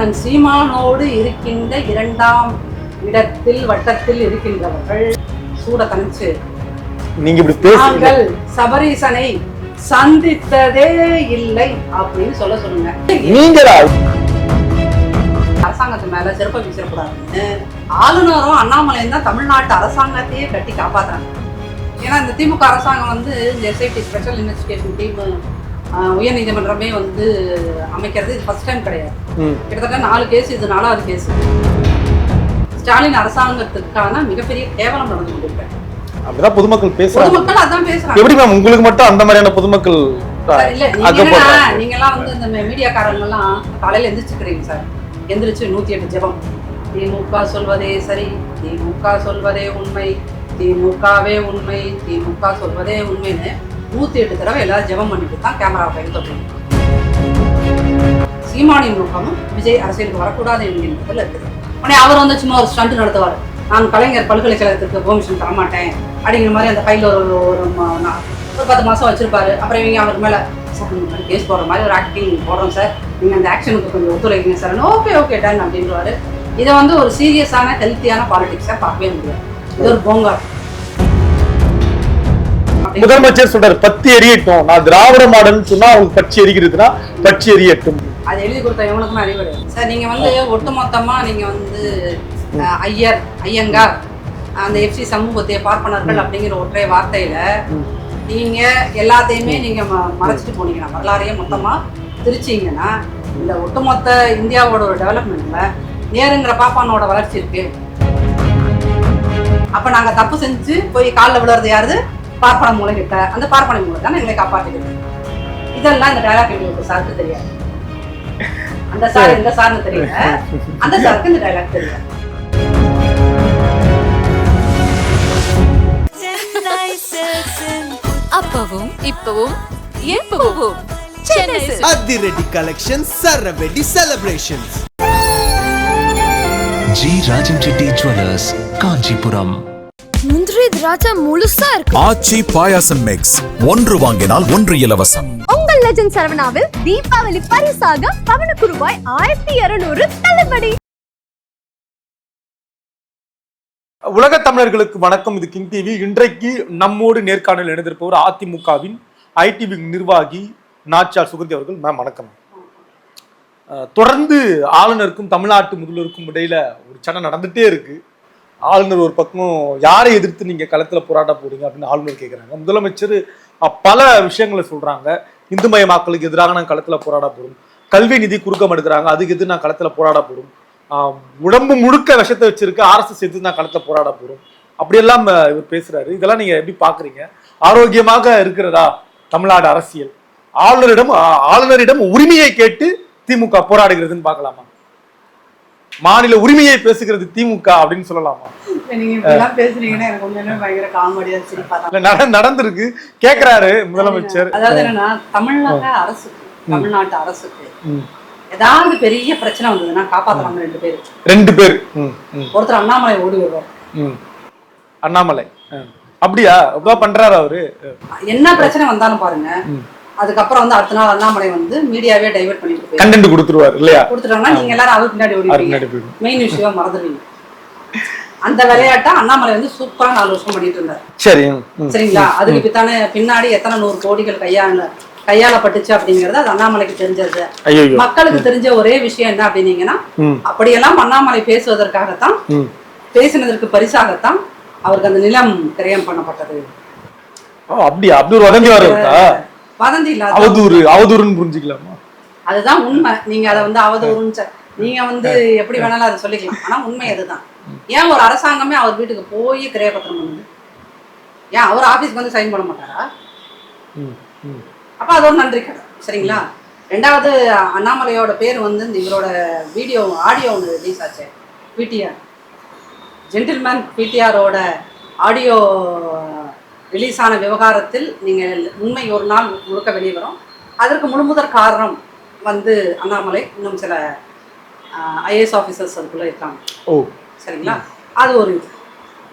அண்ணன் சீமானோடு இருக்கின்ற இரண்டாம் இடத்தில் வட்டத்தில் இருக்கின்றவர்கள். சூட தனிச்சு நீங்க இப்படி நாங்கள் சபரீசனை சந்தித்ததே இல்லை அப்படின்னு சொல்ல சொல்லுங்க. நீங்களா அரசாங்கத்து மேல செருப்ப வீசக்கூடாதுன்னு ஆளுநரும் அண்ணாமலையும் தான் தமிழ்நாட்டு அரசாங்கத்தையே கட்டி காப்பாத்துறாங்க. ஏன்னா இந்த திமுக அரசாங்கம் வந்து இந்த எஸ்ஐடி ஸ்பெஷல் இன்வெஸ்டிகேஷன் டீம் உயர்நீதிமன்றமே வந்து அமைக்கிறது இது ஃபர்ஸ்ட் டைம் கிடையாது. கிட்டத்தட்ட நாலு கேஸ் இது நாலாவது கேஸ் ஸ்டாலின் அரசாங்கத்துக்கான மிகப்பெரிய கேவலம் நடந்து கொண்டிருக்காங்க அப்படிதான் பொதுமக்கள் பேசுறாங்க. பொதுமக்கள் அதான் பேசுறாங்க. எப்படி மேம் உங்களுக்கு மட்டும் அந்த மாதிரியான பொதுமக்கள் இல்ல நீங்க எல்லாம் வந்து இந்த மீடியாக்காரங்க எல்லாம் காலையில எந்திரிச்சுக்கிறீங்க சார். எந்திரிச்சு நூத்தி எட்டு ஜெபம். திமுக சொல்வதே சரி திமுக சொல்வதே உண்மை திமுகவே உண்மை திமுக சொல்வதே உண்மைன்னு நூற்றி எட்டு தடவை எல்லாரும் ஜெபம் பண்ணிட்டு தான் கேமரா கையில் தொட்டீங்க சீமானின் நோக்கமும் விஜய் அரசியலுக்கு வரக்கூடாது என்கின்றதுல இருக்குது. உடனே அவர் வந்து சும்மா ஒரு ஸ்டண்ட் நடத்துவார். நான் கலைஞர் பல்கலைக்கழகத்துக்கு பெர்மிஷன் தரமாட்டேன் அப்படிங்கிற மாதிரி அந்த கையில் ஒரு ஒரு ஒரு பத்து மாதம் வச்சுருப்பாரு. அப்புறம் இவங்க அவருக்கு மேலே சார் மாதிரி கேஸ் போடுற மாதிரி ஒரு ஆக்டிங் போடுறோம் சார். நீங்கள் அந்த ஆக்ஷனுக்கு கொஞ்சம் ஒத்துழைக்கீங்க சார். ஓகே ஓகே டன் அப்படின்றவாரு இதை வந்து ஒரு சீரியஸான ஹெல்த்தியான பாலிடிக்ஸா பார்க்கவே முடியாது. இது ஒரு போங்கார் முதலமைச்சர் சொல்றாரு பத்தி எரியட்டும். நான் திராவிட மாடல்னு சொன்னா அவங்க பச்சி எரிக்கிறதுனா பச்சி எரியட்டும். அது எழுதி கொடுத்த எவனுக்குமே அறிவு சார் நீங்க வந்து ஒட்டுமொத்தமா நீங்க வந்து ஐயர் ஐயங்கார் அந்த எஃப்சி சமூகத்தை பார்ப்பனர்கள் அப்படிங்கிற ஒற்றை வார்த்தையில நீங்க எல்லாத்தையுமே நீங்க ம- மறைச்சிட்டு போனீங்கன்னா வரலாறையே மொத்தமா திரிச்சீங்கன்னா இந்த ஒட்டுமொத்த இந்தியாவோட ஒரு டெவலப்மெண்ட்ல நேருங்கிற பாப்பானோட வளர்ச்சி இருக்கு. அப்ப நாங்க தப்பு செஞ்சு போய் காலில் விழுறது யாருது? பார்ப்பன மூலை கிட்ட அந்த பார்ப்பனை மூலை தான் எங்களை காப்பாற்றிக்கிறது இதெல்லாம் இந்த டயலாக் எங்களுக்கு சாருக்கு தெரியாது. அந்த சார் எந்த சார்னு தெரியல. அந்த சாருக்கு இந்த டைலாக் தெரியல. அப்பவும் இப்பவும் எப்பவும். அதிரடி collection சரவெடி celebrations G. Rajan Reddy jewellers Kanchipuram. முந்திரி திராட்சை முழுசா இருக்கு. ஆச்சி பாயாசம் மிக்ஸ் ஒன்று வாங்கினால் ஒன்று இலவசம். உங்கள் லெஜண்ட் சரவணாவில் தீபாவளி பரிசாக பவனுக்கு ரூபாய் ஆயிரத்தி இருநூறு தள்ளுபடி. உலக தமிழர்களுக்கு வணக்கம். இது கிங் டிவி. இன்றைக்கு நம்மோடு நேர்காணல் இணைந்திருப்பவர் அதிமுகவின் ஐடி விங் நிர்வாகி நாச்சார் சுகந்தி அவர்கள். மேம் வணக்கம். தொடர்ந்து ஆளுநருக்கும் தமிழ்நாட்டு முதல்வருக்கும் இடையில ஒரு சண்டை நடந்துட்டே இருக்கு. ஆளுநர் ஒரு பக்கம் யாரை எதிர்த்து நீங்கள் களத்தில் போராட்ட போறீங்க அப்படின்னு ஆளுநர் கேட்குறாங்க முதலமைச்சர் பல விஷயங்களை சொல்கிறாங்க இந்து மயமாக்களுக்கு எதிராக நான் களத்தில் போராட போகிறோம் கல்வி நிதி குறுக்கம் எடுக்கிறாங்க. அதுக்கு எதிர்த்து நான் களத்தில் போராட போகிறோம் உடம்பு முழுக்க விஷத்தை வச்சிருக்க ஆர்எஸ்எஸ் எதிர்த்து நான் களத்தில் போராட போகிறோம் அப்படியெல்லாம் இவர் பேசுகிறாரு இதெல்லாம் நீங்கள் எப்படி பார்க்குறீங்க ஆரோக்கியமாக இருக்கிறதா தமிழ்நாடு அரசியல்? ஆளுநரிடம் ஆளுநரிடம் உரிமையை கேட்டு திமுக போராடுகிறதுன்னு பார்க்கலாமா? மாநில உரிமையை பேசுகிறது திமுக அப்படின்னு சொல்லலாமா? நடந்திருக்கு. கேக்குறாரு முதலமைச்சர். அதாவது என்னன்னா அரசுக்கு தமிழ்நாட்டு அரசுக்கு. ஏதாவது பெரிய பிரச்சனை வந்ததுன்னா காப்பாத்துறாங்க ரெண்டு பேரு. ரெண்டு பேர். ஒருத்தர் அண்ணாமலை ஓடி வருவார். அண்ணாமலை. அப்படியா? பண்றாரு அவரு. என்ன பிரச்சனை வந்தாலும் பாருங்க. அதுக்கப்புறம் வந்து அடுத்த நாள் அண்ணாமலை வந்து மீடியாவே டைவர்ட் பண்ணிட்டு கண்டென்ட் கொடுத்துருவாரு இல்லையா? கொடுத்துட்டாங்கன்னா நீங்க எல்லாரும் அவருக்கு பின்னாடி ஓடிடுவீங்க. மெயின் விஷயம் மறந்துடுவீங்க. அந்த விளையாட்டை அண்ணாமலை வந்து சூப்பரா நாலு வருஷம் பண்ணிட்டு இருந்தார். சரி. சரிங்களா? அதுக்கு பித்தானே பின்னாடி எத்தனை நூறு கோடிகள் கையாள கையாளப்பட்டுச்சு அப்படிங்கறது அது அண்ணாமலைக்கு தெரிஞ்சது. மக்களுக்கு தெரிஞ்ச ஒரே விஷயம் என்ன அப்படின்னீங்கன்னா. அப்படியெல்லாம் அண்ணாமலை பேசுவதற்காகத்தான். பேசினதற்கு பரிசாகத்தான் அவருக்கு அந்த நிலம் கிரயம் பண்ணப்பட்டது. அப்படியா? அப்படி ஒரு வதந்தி வதந்தி இல்லாத அவதூறு அவதூறுன்னு புரிஞ்சுக்கலாமா? அதுதான் உண்மை. நீங்க அதை வந்து அவதூறுன்னு நீங்க வந்து எப்படி வேணாலும் அதை சொல்லிக்கலாம். ஆனா உண்மை அதுதான். ஏன் ஒரு அரசாங்கமே அவர் வீட்டுக்கு போய் கிரயபத்திரம் பண்ணுது? ஏன் அவர் ஆபீஸ்க்கு வந்து சைன் பண்ண மாட்டாரா. அப்ப அது ஒரு நன்றி கடன். சரிங்களா? ரெண்டாவது அண்ணாமலையோட பேர் வந்து இந்த இவரோட வீடியோ ஆடியோ ஒன்று ரிலீஸ் ஆச்சு. பிடிஆர். ஜென்டில்மேன் பிடிஆரோட ஆடியோ ரிலீஸ் ஆன விவகாரத்தில் நீங்கள் உண்மை ஒரு நாள் முழுக்க வெளியே வரும். அதற்கு முழுமுதற் காரணம் வந்து அண்ணாமலை இன்னும் சில ஐஏஎஸ் ஆஃபீஸர்ஸ் அதுக்குள்ளே இருக்காங்க. ஓ. சரிங்களா? அது ஒரு இது.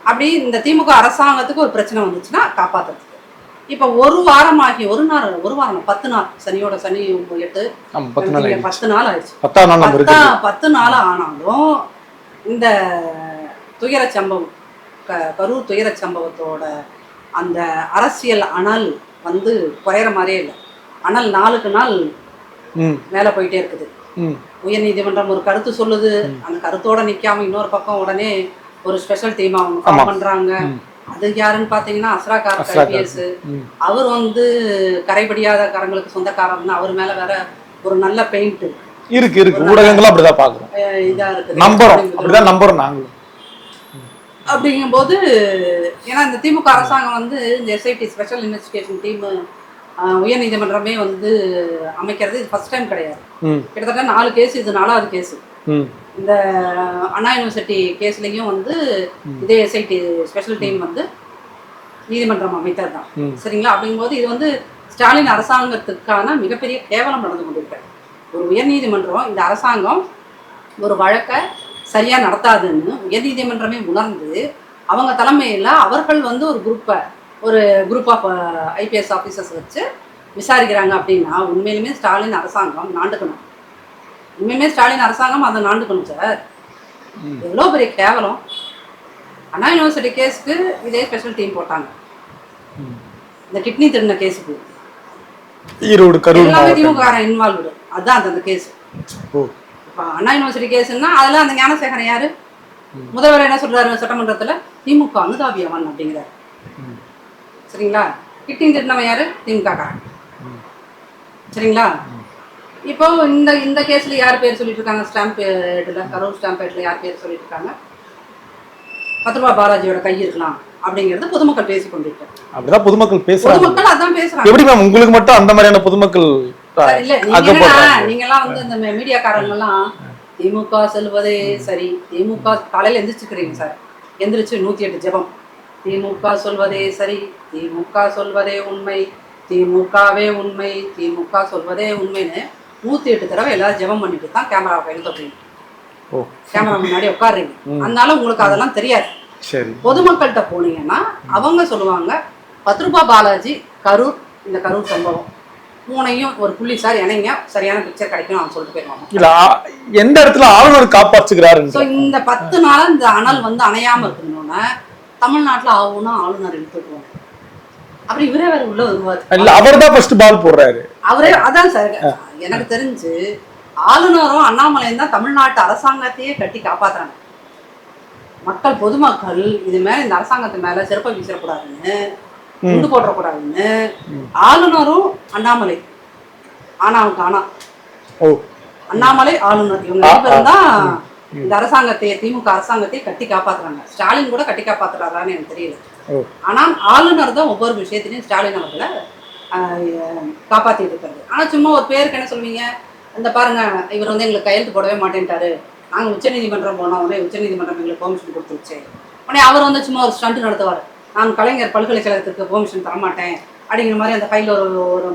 அப்படி இந்த திமுக அரசாங்கத்துக்கு ஒரு பிரச்சனை வந்துச்சுன்னா காப்பாத்துறதுக்கு. இப்போ ஒரு வாரமாகி ஒரு நாள் ஒரு வாரம் பத்து நாள் சனியோட சனி எட்டு பத்து நாள் ஆயிடுச்சு. பத்து நாள் ஆனாலும் இந்த துயரச் சம்பவம் கரூர் துயரச் சம்பவத்தோட அந்த அரசியல் அனல் வந்து குறையிற மாதிரியே இல்லை. அனல் நாளுக்கு நாள் மேலே போயிட்டே இருக்குது. ம். உயர்நீதிமன்றம் ஒரு கருத்து சொல்லுது. அந்த கருத்தோட நிக்காம இன்னொரு பக்கம் உடனே ஒரு ஸ்பெஷல் டீம் அவங்க பண்றாங்க. அது யாருன்னு பாத்தீங்கன்னா அஸ்ரா ம். அவர் வந்து கரைபடியாத கரங்களுக்கு சொந்தக்காரர்னு அவர் மேல வேற ஒரு நல்ல பெயிண்ட் இருக்கு இருக்கு. ஊடகங்களும் அப்படிதான் பாக்குறோம் இதா இருக்குது. நம்புறோம். அப்படிதான் நம்புறோம் நாங்களும். அப்படிங்கும்போது ஏன்னா இந்த திமுக அரசாங்கம் வந்து இந்த எஸ்ஐடி ஸ்பெஷல் இன்வெஸ்டிகேஷன் டீம் உயர்நீதிமன்றமே வந்து அமைக்கிறது இது ஃபர்ஸ்ட் டைம் கிடையாது. கிட்டத்தட்ட நாலு கேஸ் இது நாலாவது கேஸ் இந்த அண்ணா யூனிவர்சிட்டி கேஸ்லயும் வந்து இதே எஸ்ஐடி ஸ்பெஷல் டீம் வந்து நீதிமன்றம் அமைத்தது தான். சரிங்களா? அப்படிங்கும்போது இது வந்து ஸ்டாலின் அரசாங்கத்துக்கான மிகப்பெரிய கேவலம் நடந்து கொண்டிருக்கு ஒரு உயர்நீதிமன்றம் இந்த அரசாங்கம் ஒரு வழக்கை சரியா நடத்தாதுன்னு உயர்நீதிமன்றமே உணர்ந்து அவங்க தலைமையில் அவர்கள் வந்து ஒரு குரூப்பை ஒரு குரூப் ஆஃப் ஐபிஎஸ் ஆஃபீஸர்ஸ் வச்சு விசாரிக்கிறாங்க அப்படின்னா உண்மையிலுமே ஸ்டாலின் அரசாங்கம் நாண்டுக்கணும். உண்மையுமே ஸ்டாலின் அரசாங்கம் அதை நாண்டுக்கணும் சார் எவ்வளோ பெரிய கேவலம். அண்ணா யூனிவர்சிட்டி கேஸுக்கு இதே ஸ்பெஷல் டீம் போட்டாங்க. இந்த கிட்னி திருடின கேஸுக்கு ஈரோடு கரூர் எல்லாமே திமுக இன்வால்வ்டு அதுதான் அந்த- அந்த கேஸ் ஓ. இப்போ அண்ணா யூனிவர்சிட்டி கேஸ்னா அதில் அந்த ஞானசேகரன் யாரு? முதல்வர் என்ன சொல்றாரு சட்டமன்றத்துல? திமுக அனுதாபியவன் அப்படிங்கிறார். சரிங்களா? கிட்னி திருடினவன் யாரு? திமுக காரன். சரிங்களா? இப்போ இந்த இந்த கேஸ்ல யார் பேர் சொல்லிட்டு இருக்காங்க ஸ்டாம்ப் ஏட்ல கரூர் ஸ்டாம்ப் ஏட்ல யார் பேர் சொல்லிட்டு இருக்காங்க பத்து ரூபா பாலாஜியோட கை இருக்கலாம் அப்படிங்கிறது பொதுமக்கள் பேசி கொண்டிருக்காங்க அப்படிதான் பொதுமக்கள் பேசுறாங்க. பொதுமக்கள் அதான் பேசுறாங்க. எப்படி மேம்? உங்களுக்கு மட்டும் அந்த மாதிரியான பொதுமக்கள் சார், இல்ல நீங்க அக என்னன்னா, போடுறாங்க. நீங்க எல்லாம் வந்து இந்த மீடியாக்காரங்க எல்லாம் திமுக செல்வதே சரி திமுக காலையில எந்திரிச்சுக்கிறீங்க சார். எந்திரிச்சு நூத்தி எட்டு ஜெபம். திமுக சொல்வதே சரி திமுக சொல்வதே உண்மை திமுகவே உண்மை திமுக சொல்வதே உண்மைன்னு நூத்தி எட்டு தடவை எல்லாரும் ஜெபம் பண்ணிட்டு தான் கேமரா கையில் தொடுறீங்க ஓ. கேமரா முன்னாடி உட்காடுறீங்க அதனால உங்களுக்கு அதெல்லாம் தெரியாது. சரி. பொதுமக்கள்கிட்ட போனீங்கன்னா அவங்க சொல்லுவாங்க பத்து ரூபாய் பாலாஜி கரூர் இந்த கரூர் சம்பவம். மூணையும் ஒரு புள்ளி சார் இணைங்க. சரியான பிக்சர் கிடைக்கும் அவங்க சொல்லிட்டு போயிருவாங்க. இல்ல எந்த இடத்துல ஆளுநர் காப்பாற்றுகிறாரு ஸோ இந்த பத்து நாள் இந்த அனல் வந்து அணையாம இருக்கணும்னா தமிழ்நாட்டுல ஆகும்னா ஆளுநர் இழுத்துக்குவோம் அப்புறம் இவரே வேற உள்ள வருவார். இல்ல அவர் தான் ஃபர்ஸ்ட் பால் போடுறாரு. அவரே அதான் சார் எனக்கு தெரிஞ்சு ஆளுநரும் அண்ணாமலையும் தான் தமிழ்நாட்டு அரசாங்கத்தையே கட்டி காப்பாத்துறாங்க. மக்கள் பொதுமக்கள் இது மேல இந்த அரசாங்கத்து மேல செருப்பை வீசிடக்கூடாதுன்னு குண்டு போட்டுறக்கூடாதுன்னு ஆளுநரும் அண்ணாமலை. ஆனாவுக்கு ஆனா ஓ. அண்ணாமலை ஆளுநர். இவங்க ரெண்டு பேரும் தான் இந்த அரசாங்கத்தை திமுக அரசாங்கத்தை கட்டி காப்பாத்துறாங்க. ஸ்டாலின் கூட கட்டி காப்பாத்துறாரான்னு எனக்கு தெரியல. ஆனால் ஆளுநர் தான் ஒவ்வொரு விஷயத்திலையும் ஸ்டாலின் அவர்களை காப்பாத்திட்டு இருக்காரு. ஆனா சும்மா ஒரு பேருக்கு என்ன சொல்வீங்க இந்த பாருங்க இவர் வந்து எங்களுக்கு கையெழுத்து போடவே மாட்டேன்ட்டாரு. நாங்க உச்சநீதிமன்றம் போனோம் உடனே உச்சநீதிமன்றம் எங்களுக்கு பெர்மிஷன் கொடுத்துருச்சு. உடனே அவர் வந்து சும்மா ஒரு ஸ்டண்ட் நடத்துவார். நான் கலைஞர் பல்கலைக்கழகத்துக்கு பெர்மிஷன் தரமாட்டேன் அப்படிங்கிற மாதிரி அந்த ஃபைல் ஒரு ஒரு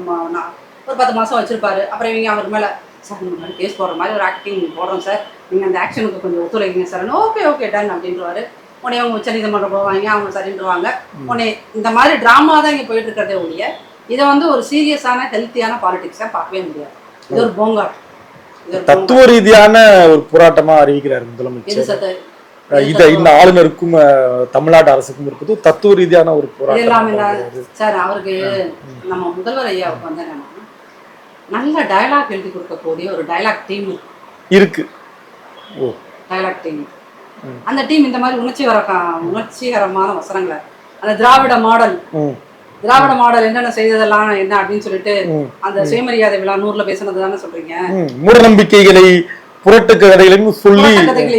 ஒரு பத்து மாசம் வச்சிருப்பாரு. அப்புறம் இவங்க அவர் மேல சார் இந்த மாதிரி கேஸ் போடுற மாதிரி ஒரு ஆக்டிங் போடுறோம் சார். நீங்க அந்த ஆக்ஷனுக்கு கொஞ்சம் ஒத்துழைங்க சார். ஓகே ஓகே டன் அப்படின்றவாரு. உடனே அவங்க உச்சநீதிமன்றம் போவாங்க அவங்க சரின்றுவாங்க. உடனே இந்த மாதிரி ட்ராமா தான் இங்கே போயிட்டு இருக்கிறதே ஒழிய இதை வந்து ஒரு சீரியஸான ஹெல்த்தியான பாலிடிக்ஸாக பார்க்கவே முடியாது. இது ஒரு போங்காட் தத்துவ ரீதியான ஒரு போராட்டமா அறிவிக்கிறார் முதலமைச்சர். இத இந்த ஆளுநருக்கும் தமிழ்நாடு அரசுக்கும் இருப்பது தத்துவ ரீதியான ஒரு போராட்டம் சார் அவருக்கு நம்ம முதல்வர் ஐயாவுக்கு வந்து நல்ல டயலாக் எழுதி கொடுக்கக்கூடிய ஒரு டயலாக் டீம் இருக்கு. ஓ. டயலாக் டீம் அந்த டீம் இந்த மாதிரி உணர்ச்சிகர உணர்ச்சிகரமான வசனங்களை அந்த திராவிட மாடல் திராவிட மாடல் என்னென்ன செய்ததெல்லாம் என்ன அப்படின்னு சொல்லிட்டு. அந்த சுயமரியாதை விழா நூறுல பேசுனது தானே சொல்றீங்க? ம், மூடநம்பிக்கைகளை புரட்டு கதைகளையும் சொல்லி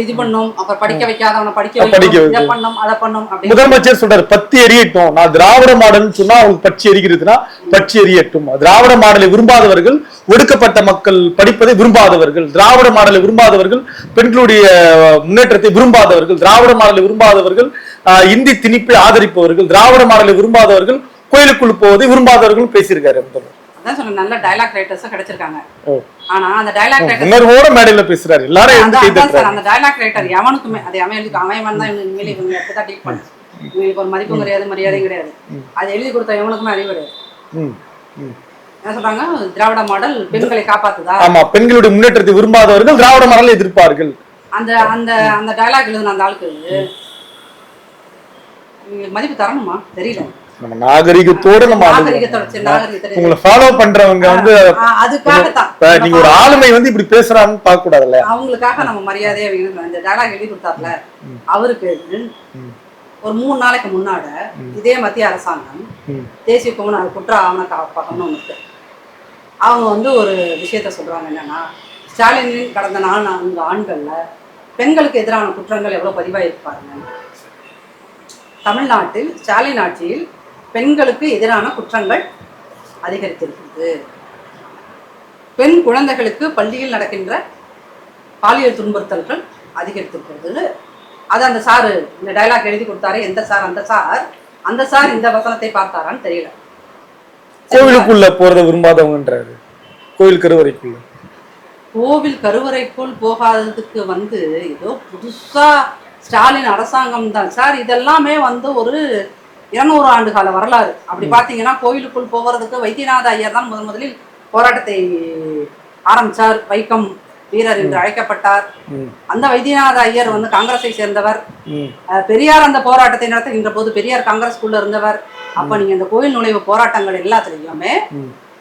இது பண்ணும். அப்புறம் படிக்க வைக்காதவனை படிக்க படிக்க. பண்ணும் அதை பண்ணும் முதலமைச்சர் சொல்றாரு பத்தி எரியட்டும். நான் திராவிட மாடல்னு சொன்னா அவங்களுக்கு பற்றி எரிகிறதுனா பற்றி எரியட்டும். திராவிட மாடலை விரும்பாதவர்கள் ஒடுக்கப்பட்ட மக்கள் படிப்பதை விரும்பாதவர்கள் திராவிட மாடலை விரும்பாதவர்கள் பெண்களுடைய முன்னேற்றத்தை விரும்பாதவர்கள் திராவிட மாடலை விரும்பாதவர்கள் இந்தி திணிப்பை ஆதரிப்பவர்கள் திராவிட மாடலை விரும்பாதவர்கள் கோயிலுக்குள் போவதை விரும்பாதவர்கள் பேசியிருக்காரு முதல்வர். அதான் சொன்ன நல்ல டயலாக் ரைட்டர்ஸும் கிடைச்சிருக்காங்க. ஆனா அந்த டயலாக் ரைட்டர் மேடையில பேசுறாரு. எல்லாரும் அதான் சார் அந்த டயலாக் ரைட்டர் எவனுக்குமே அது அவன் எழுதி அவன் தான் இனிமேல் இவங்க எப்பதான் டீல் பண்ண இவங்களுக்கு ஒரு மதிப்பும் கிடையாது மரியாதையும் கிடையாது. அது எழுதி கொடுத்த எவனுக்குமே அறிவு கிடையாது. என்ன சொல்றாங்க? திராவிட மாடல் பெண்களை காப்பாத்துதா? ஆமா பெண்களுடைய முன்னேற்றத்தை விரும்பாதவர்கள் திராவிட மரலை எதிர்ப்பார்கள். அந்த அந்த அந்த டயலாக் எழுதுன அந்த ஆளுக்கு மதிப்பு தரணுமா? தெரியல. நம்ம நாகரிகத்தோட நம்ம உங்களை ஃபாலோ பண்றவங்க வந்து நீங்க ஒரு ஆளுமை வந்து இப்படி பேசுறாங்கன்னு பார்க்க கூடாதுல்ல அவங்களுக்காக நம்ம மரியாதையா வேணும் இந்த டயலாக் எழுதி கொடுத்தார்ல அவருக்கு ஒரு மூணு நாளைக்கு முன்னாட இதே மத்திய அரசாங்கம். தேசிய குமர குற்ற ஆவண காப்பகம்னு ஒன்று அவங்க வந்து ஒரு விஷயத்த சொல்றாங்க என்னன்னா ஸ்டாலினின் கடந்த நாலு நான்கு ஆண்கள்ல பெண்களுக்கு எதிரான குற்றங்கள் எவ்வளவு பதிவாயிருக்கு பாருங்க தமிழ்நாட்டில் ஸ்டாலின் ஆட்சியில் பெண்களுக்கு எதிரான குற்றங்கள் அதிகரித்திருக்கிறது. பெண் குழந்தைகளுக்கு பள்ளியில் நடக்கின்ற பாலியல் துன்புறுத்தல்கள் அதிகரித்திருக்கிறது. அது அந்த சாரு இந்த டயலாக் எழுதி கொடுத்தாரு எந்த சார் அந்த சார் அந்த சார் இந்த வசனத்தை பார்த்தாரான்னு தெரியல. கோவிலுக்குள்ள போறத விரும்பாதவங்கன்றாரு. கோவில் கருவறைக்குள்ள. கோவில் கருவறைக்குள் போகாததுக்கு வந்து ஏதோ புதுசா ஸ்டாலின் அரசாங்கம் தான். சார் இதெல்லாமே வந்து ஒரு இருநூறு ஆண்டு கால வரலாறு. அப்படி பார்த்தீங்கன்னா கோவிலுக்குள் போகிறதுக்கு வைத்தியநாத ஐயர் தான் முதன் முதலில் போராட்டத்தை ஆரம்பிச்சார். வைக்கம் வீரர் என்று அழைக்கப்பட்டார். அந்த வைத்தியநாத ஐயர் வந்து காங்கிரஸை சேர்ந்தவர். பெரியார் அந்த போராட்டத்தை நடத்துகின்ற போது பெரியார் காங்கிரஸ்குள்ள இருந்தவர். அப்ப நீங்க இந்த கோயில் நுழைவு போராட்டங்கள் எல்லாத்துலயுமே.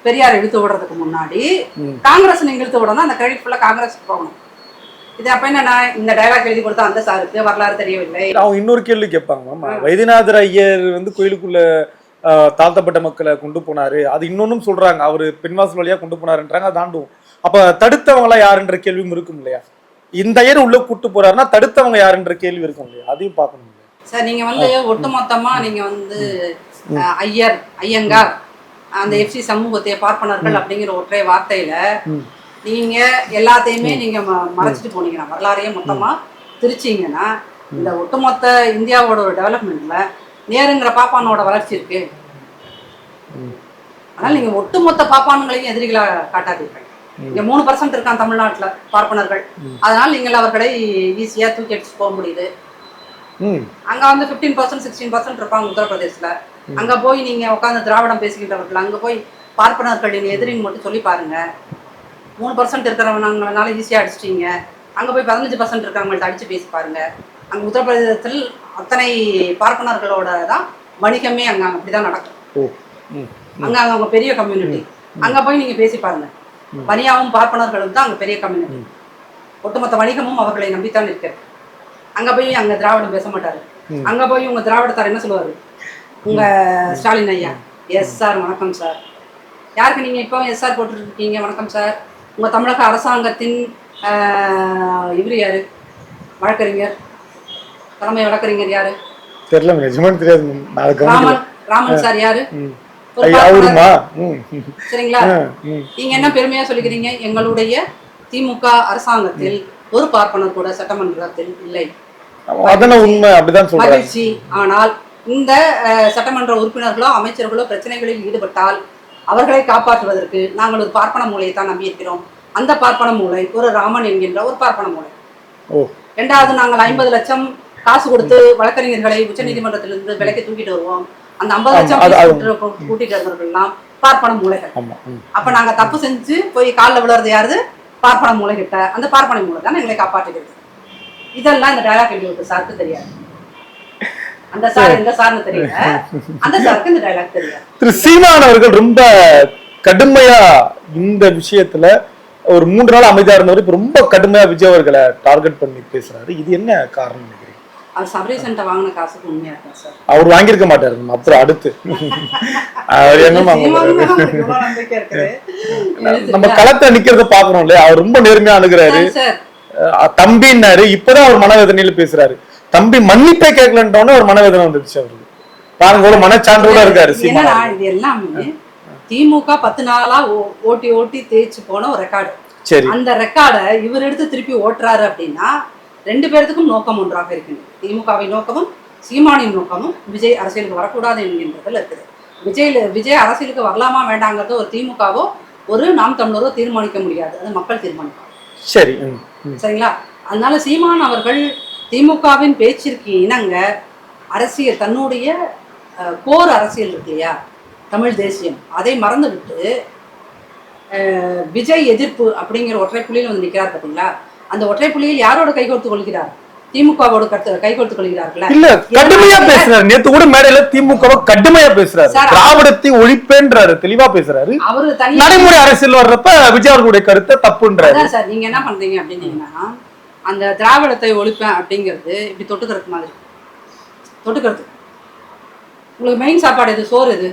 பெரியார் இழுத்து விடுறதுக்கு முன்னாடி. காங்கிரஸ் நீங்க இழுத்து விடணும் அந்த கிரெடிட் ஃபுல்லா காங்கிரஸ் போகணும். இது அப்ப என்ன இந்த டயலாக் எழுதி கொடுத்தா அந்த சாருக்கு வரலாறு தெரியவில்லை? அவங்க இன்னொரு கேள்வி கேட்பாங்க ஆமா வைத்தியநாதர் ஐயர் வந்து கோயிலுக்குள்ள தாழ்த்தப்பட்ட மக்களை கொண்டு போனாரு. அது இன்னொன்னும் சொல்றாங்க. அவரு பெண்வாசல் வழியா கொண்டு போனாருன்றாங்க. அதை தாண்டுவோம் அப்ப தடுத்தவங்களா யாருன்ற கேள்வியும் இருக்கும் இல்லையா? இந்த ஐயர் உள்ள கூட்டு போறாருன்னா தடுத்தவங்க யாருன்ற கேள்வி இருக்கும் இல்லையா? அதையும் பார்க்கணும்? சார் நீங்க வந்து ஒட்டுமொத்தமா நீங்க வந்து ஐயர் ஐயங்கார் அந்த எஃப்சி சமூகத்தை பார்ப்பனர்கள் அப்படிங்கிற ஒற்றை வார்த்தையில. நீங்க எல்லாத்தையுமே நீங்க மறைச்சிட்டு போனீங்கன்னா வரலாறையே மொத்தமா திரிச்சீங்கன்னா இந்த ஒட்டுமொத்த இந்தியாவோட ஒரு டெவலப்மெண்ட்ல நேருங்கிற பாப்பானோட வளர்ச்சி இருக்கு. அதனால நீங்க ஒட்டுமொத்த பாப்பான்களையும் எதிரிகளா காட்டாதீர்கள் இங்க மூணு பர்சன்ட் இருக்கான் தமிழ்நாட்டுல பார்ப்பனர்கள். அதனால நீங்கள் அவர்களை ஈஸியா தூக்கி அடிச்சு போக முடியுது. அங்க வந்து 15% பர்சன்ட் சிக்ஸ்டீன் பர்சன்ட் இருப்பாங்க உத்தரப்பிரதேசல அங்க போய் நீங்க உட்காந்து திராவிடம் பேசுகின்றவர்கள் அங்க போய் பார்ப்பனர்களின் எதிரின்னு மட்டும் சொல்லி பாருங்க. மூணு பர்சன்ட் இருக்கிறவங்கனால ஈஸியா அடிச்சிட்டீங்க. அங்க போய் பதினஞ்சு பர்சன்ட் இருக்கிறவங்கள்ட்ட அடிச்சு பேசி பாருங்க. அங்க உத்தரப்பிரதேசத்தில் அத்தனை பார்ப்பனர்களோட தான் வணிகமே அங்க அப்படிதான் நடக்கும். ஓ ம் அங்க அங்க அவங்க பெரிய கம்யூனிட்டி அங்க போய் நீங்க பேசி பாருங்க. பனியாவும் பார்ப்பனர்களும் தான் அங்க பெரிய கம்யூனிட்டி ஒட்டுமொத்த வணிகமும் அவர்களை நம்பித்தான் இருக்கிறது அங்க போய் அங்க திராவிடம் பேச மாட்டாரு. அங்க போய் உங்க திராவிடத்தார் என்ன சொல்லுவாரு? உங்க ஸ்டாலின் ஐயா. எஸ் சார் வணக்கம் சார். யாருக்கு நீங்க இப்போ எஸ் சார் போட்டுருக்கீங்க? வணக்கம் சார். உங்க தமிழக அரசாங்கத்தின் இவரு யாரு? வழக்கறிஞர். தலைமை வழக்கறிஞர் யாரு? தெரியல நிஜமானு தெரியாது ராமன் ராமன் சார் யாரு. சரிங்களா. நீங்க என்ன பெருமையா சொல்லிக்கிறீங்க? எங்களுடைய திமுக அரசாங்கத்தில் ஒரு பார்ப்பனர் கூட சட்டமன்றத்தில் இல்லை. மகிழ்ச்சி. ஆனால் இந்த சட்டமன்ற உறுப்பினர்களோ அமைச்சர்களோ பிரச்சனைகளில் ஈடுபட்டால் அவர்களை காப்பாற்றுவதற்கு நாங்கள் ஒரு பார்ப்பன மூலையை தான் நம்பியிருக்கிறோம். அந்த பார்ப்பன மூலை ஒரு ராமன் என்கின்ற ஒரு பார்ப்பன ஓ. ரெண்டாவது நாங்கள் ஐம்பது லட்சம் காசு கொடுத்து வழக்கறிஞர்களை உச்சநீதிமன்றத்திலிருந்து விலைக்கு தூக்கிட்டு வருவோம். அந்த ஐம்பது லட்சம் கூட்டிட்டு வந்தவர்கள்லாம் பார்ப்பன மூலைகள். ஆமா ம். அப்ப நாங்க தப்பு செஞ்சு போய் காலில் விழுறது யாருது? பார்ப்பன மூளை கிட்ட அந்த பார்ப்பனை மூளை தான் எங்களை காப்பாற்றுகிறது. இதெல்லாம் இந்த டயலாக் எழுதி சாருக்கு தெரியாது. அந்த சார் எந்த சார்னு தெரியல. அந்த சாருக்கு இந்த டயலாக் தெரியாது திரு சீமான் அவர்கள் ரொம்ப கடுமையா இந்த விஷயத்துல ஒரு மூன்று நாள் அமைதியா இருந்தவர் இப்ப ரொம்ப கடுமையா விஜய் அவர்களை டார்கெட் பண்ணி பேசுறாரு. இது என்ன காரணம் நினைக்கிறீங்க? அவர் சபரீசன்ட்ட வாங்கின காசுக்கு உண்மையா இருக்கா சார்? அவர் வாங்கியிருக்க மாட்டாரு. நம்ம அப்புறம் அடுத்து. அவர் என்ன சீமானுக்கு வாங்குறாரு? தான் உங்களுக்கு இவ்வளவு நம்பிக்கை இருக்குது. நம்ம களத்தை நிக்கிறத பாக்குறோம் இல்லையா? அவர் ரொம்ப நேர்மையா அணுகிறாரு. தம்பின்னாரு. இப்பதான் அவர் மனவேதனையில பேசுறாரு. தம்பி மன்னிப்பே கேட்கலன்றோன்னு ஒரு மனவேதனை வந்துருச்சு அவருக்கு. பாருங்க எவ்வளவு மனச்சான்றோட இருக்காரு என்னடா. இது எல்லாமே? திமுக பத்து நாளா ஓட்டி ஓட்டி தேய்ச்சு போன ஒரு ரெக்கார்டு சரி. அந்த ரெக்கார்டை இவர் எடுத்து திருப்பி ஓட்டுறாரு அப்படின்னா ரெண்டு பேர்த்துக்கும் நோக்கம் ஒன்றாக இருக்கின்றது திமுகவின் நோக்கமும் சீமானின் நோக்கமும் விஜய் அரசியலுக்கு வரக்கூடாது என்கின்றதில் இருக்குது. விஜய் விஜய் அரசியலுக்கு வரலாமா வேண்டாங்கிறது ஒரு திமுகவோ ஒரு நாம் தமிழரோ தீர்மானிக்க முடியாது. அது மக்கள் தீர்மானிப்பாங்க. சரி. சரிங்களா? அதனால சீமான் அவர்கள் திமுகவின் பேச்சிற்கு இணங்க அரசியல் தன்னுடைய போர் அரசியல் இருக்கு இல்லையா? தமிழ் தேசியம். அதை மறந்துவிட்டு விஜய் எதிர்ப்பு அப்படிங்கிற ஒற்றை புள்ளியில் வந்து நிற்கிறார் பார்த்தீங்களா அந்த ஒற்றை புள்ளியில் யாரோட கைகோர்த்து கொள்கிறார்? திமுகவோட கருத்து கைகோர்த்து கொள்கிறார்களா? இல்ல கடுமையா பேசுறாரு. நேத்து கூட மேடையில திமுகவை கடுமையா பேசுறாரு. திராவிடத்தை ஒழிப்பேன்றாரு. தெளிவா பேசுறாரு. அவரு தனி நடைமுறை அரசியல் வர்றப்ப விஜய் அவர்களுடைய கருத்தை தப்புன்றாரு. சார் நீங்க என்ன பண்றீங்க அப்படின்னீங்கன்னா அந்த திராவிடத்தை ஒழிப்பேன் அப்படிங்கிறது இப்படி தொட்டுக்கிறது மாதிரி. தொட்டுக்கிறது. உங்களுக்கு மெயின் சாப்பாடு எது? சோறு எது?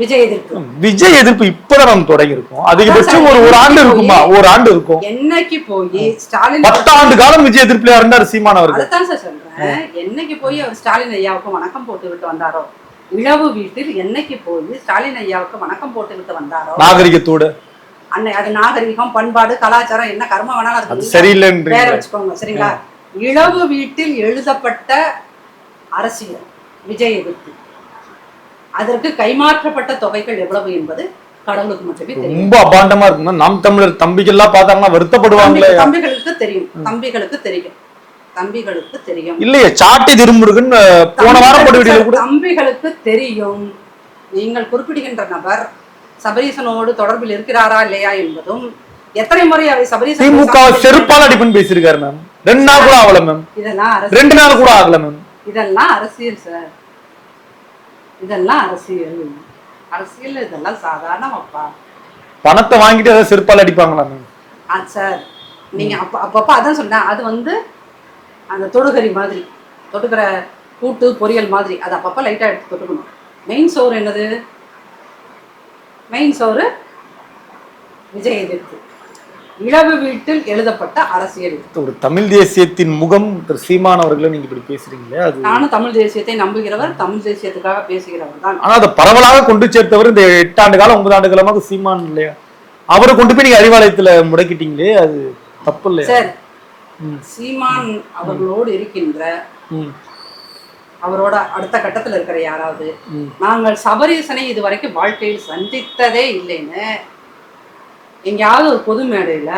விஜய் எதிர்ப்பு. விஜய் எதிர்ப்பு இப்பதான் நம்ம தொடங்கி இருக்கோம் அதிகபட்சம் ஒரு ஒரு ஆண்டு இருக்குமா? ஒரு ஆண்டு இருக்கும். என்னைக்கு போய் ஸ்டாலின் பத்தாண்டு காலம் விஜய் எதிர்ப்புல இருந்தார் சீமான் அவர்கள். அதைத்தான் சார் சொல்றேன். என்னைக்கு போய் அவர் ஸ்டாலின் ஐயாவுக்கு வணக்கம் போட்டு விட்டு வந்தாரோ? இழவு வீட்டில் என்னைக்கு போய் ஸ்டாலின் ஐயாவுக்கு வணக்கம் போட்டு விட்டு வந்தாரோ? நாகரிகத்தோட. அன்னை அது நாகரிகம் பண்பாடு கலாச்சாரம் என்ன கர்மம் வேணாலும் அது சரியில்லைன்றீங்க. பேர வச்சுக்கோங்க சரிங்களா? இழவு வீட்டில் எழுதப்பட்ட அரசியல் விஜய் எதிர்ப்பு. அதற்கு கைமாற்றப்பட்ட தொகைகள் எவ்வளவு என்பது கடவுளுக்கு மட்டுமே தெரியும். ரொம்ப அபாண்டமா இருக்குன்னா நம் தமிழர் தம்பிகள்லாம் பார்த்தாங்கன்னா வருத்தப்படுவாங்களே. தம்பி- தம்பிகளுக்கு தெரியும். தம்பிகளுக்கு தெரியும். தம்பிகளுக்கு தெரியும். இல்லையே சாட்டை திருமுருகன் அஹ், போன வாரம் தம்பிகளுக்கு தெரியும். நீங்கள் குறிப்பிடுகின்ற நபர் சபரீசனோடு தொடர்பில் இருக்கிறாரா இல்லையா என்பதும் எத்தனை முறை அவை சபரீசன் திமுக செருப்பால் அடிப்புன்னு பேசியிருக்காரு மேம் ரெண்டு நாள் கூட ஆகல மேம் இதெல்லாம் ரெண்டு நாள் கூட ஆகல மேம் இதெல்லாம் அரசியல் சார் இதெல்லாம் அரசியல். அரசியல் இதெல்லாம் சாதாரணம் அப்பா. பணத்தை வாங்கிட்டு ஏதாவது செருப்பால் அடிப்பாங்களா மேம் ஆ சார் நீங்க அப்ப அப்பப்ப அதான் சொன்னேன். அது வந்து அந்த தொடுகறி மாதிரி தொட்டுக்கிற கூட்டு பொரியல் மாதிரி. அது அப்பப்ப லைட்டா எடுத்து தொட்டுக்கணும். மெயின் சோறு என்னது? மெயின் சோறு விஜய் எதிர்ப்பு இழவு வீட்டில் எழுதப்பட்ட அரசியல். ஒரு தமிழ் தேசியத்தின் முகம் திரு சீமான் அவர்களை நீங்க இப்படி பேசுறீங்களே அது நானும் தமிழ் தேசியத்தை நம்புகிறவர் தமிழ் தேசியத்துக்காக பேசுகிறவர் தான். ஆனா அதை பரவலாக கொண்டு சேர்த்தவர் இந்த எட்டாண்டு காலம் ஒன்பது ஆண்டு காலமாக சீமான் இல்லையா? அவரை கொண்டு போய் நீங்க அறிவாலயத்துல முடக்கிட்டீங்களே அது தப்பு இல்லையா? சார் சீமான் அவர்களோடு இருக்கின்ற. அவரோட அடுத்த கட்டத்துல இருக்கிற யாராவது. நாங்கள் சபரீசனை இதுவரைக்கும் வாழ்க்கையில் சந்தித்ததே இல்லைன்னு எங்கேயாவது ஒரு பொது மேடையில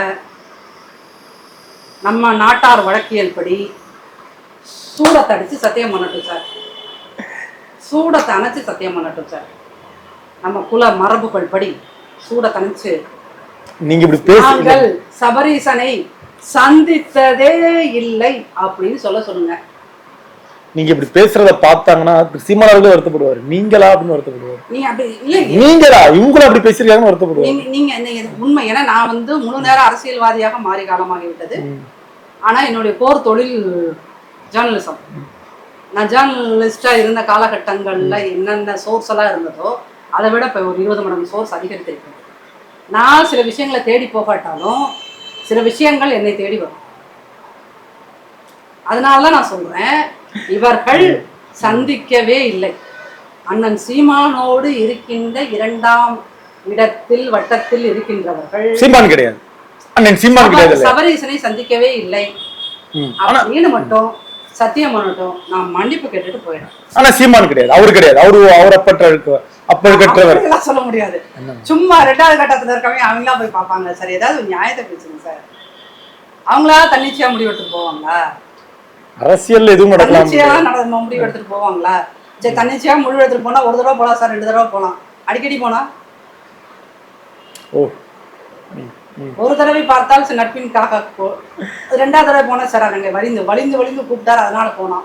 நம்ம நாட்டார் வழக்கியல் படி சூடத்தை அடிச்சு சத்தியம் பண்ணட்டும் சார். சூடத்தை அணைச்சு சத்தியம் பண்ணட்டும் சார். நம்ம குல மரபுகள் படி சூடத்தை அணைச்சு நீங்க இப்படி நாங்கள் சபரீசனை சந்தித்ததே இல்லை அப்படின்னு சொல்ல சொல்லுங்க. நீங்க இப்படி பேசுறத பார்த்தாங்கன்னா திரு சீமான் அவர்களே வருத்தப்படுவார். நீங்களா அப்படின்னு வருத்தப்படுவார். நீங்க அப்படி இல்லை நீங்களா? இவங்களும் அப்படி பேசிருக்காங்கன்னு வருத்தப்படுவார். நீங்க உண்மை. ஏன்னா நான் வந்து முழு நேர அரசியல்வாதியாக மாறி காலமாகிவிட்டது. ஆனா என்னுடைய போர் தொழில் ஜேர்னலிசம் நான் ஜேர்னலிஸ்டா இருந்த காலகட்டங்கள்ல என்னென்ன சோர்ஸ் எல்லாம் இருந்ததோ அதை விட இப்போ ஒரு இருபது மடங்கு சோர்ஸ் அதிகரித்திருக்கிறது நான் சில விஷயங்களை தேடி போகாட்டாலும் சில விஷயங்கள் என்னை தேடி வரும். அதனால தான் நான் சொல்றேன் இவர்கள் சந்திக்கவே இல்லை. அண்ணன் சீமானோடு இருக்கின்ற இரண்டாம் இடத்தில் வட்டத்தில் இருக்கின்றவர்கள். சீமான் கிடையாது. அண்ணன் சீமான் கிடையாது? சபரீசனை சந்திக்கவே இல்லை. அப்படின்னு மட்டும் சத்தியம் பண்ணட்டும் நான் மன்னிப்பு கேட்டுட்டு போயிடுறேன். ஆனா சீமான் கிடையாது. அவரு கிடையாது. அவரு அவர் அப்பற்ற அப்பல் கற்றவர் அப்படியெல்லாம் சொல்ல முடியாது. சும்மா ரெண்டாவது கட்டத்துல இருக்கவங்க அவங்களா போய் பார்ப்பாங்க. சார் ஏதாவது நியாயத்தை பேசுங்க சார். அவங்களா தன்னிச்சையா முடிவு எடுத்துட்டு போவாங்களா? அரசியல் எதுவும் நடக்கலாம் தன்னிச்சையா நட முடிவு எடுத்துட்டு போவாங்களா? சரி தன்னிச்சையா முடிவு எடுத்துட்டு போனா ஒரு தடவை போலாம் சார் ரெண்டு தடவை போலாம். அடிக்கடி போனா? ஓ. ஒரு தடவை பார்த்தால் சில நட்பின்காக போ- ரெண்டாவது தடவை போனா சார் அங்க வலிந்து வலிந்து வலிந்து கூப்பிட்டாரு அதனால போனோம்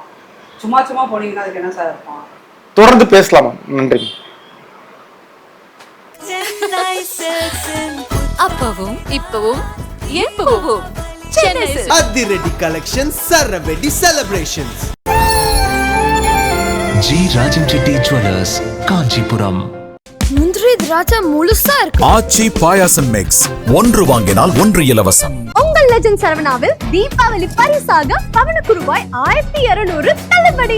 சும்மா சும்மா போனீங்கன்னா அதுக்கு என்ன சார் இருக்கும் தொடர்ந்து பேசலாமா? நன்றி. அப்பவும் இப்பவும் எப்பவும். அதிரடி collection சரவெடி celebrations G Rajan Reddy jewellers Kanchipuram முந்திரி திராட்சை முழுசா இருக்கு. ஆச்சி பாயாசம் மிக்ஸ் ஒன்று வாங்கினால் ஒன்று இலவசம். உங்கள் லெஜண்ட் சரவணாவில் தீபாவளி பரிசாக பவனுக்கு ரூபாய் ஆயிரத்தி இருநூறு தள்ளுபடி.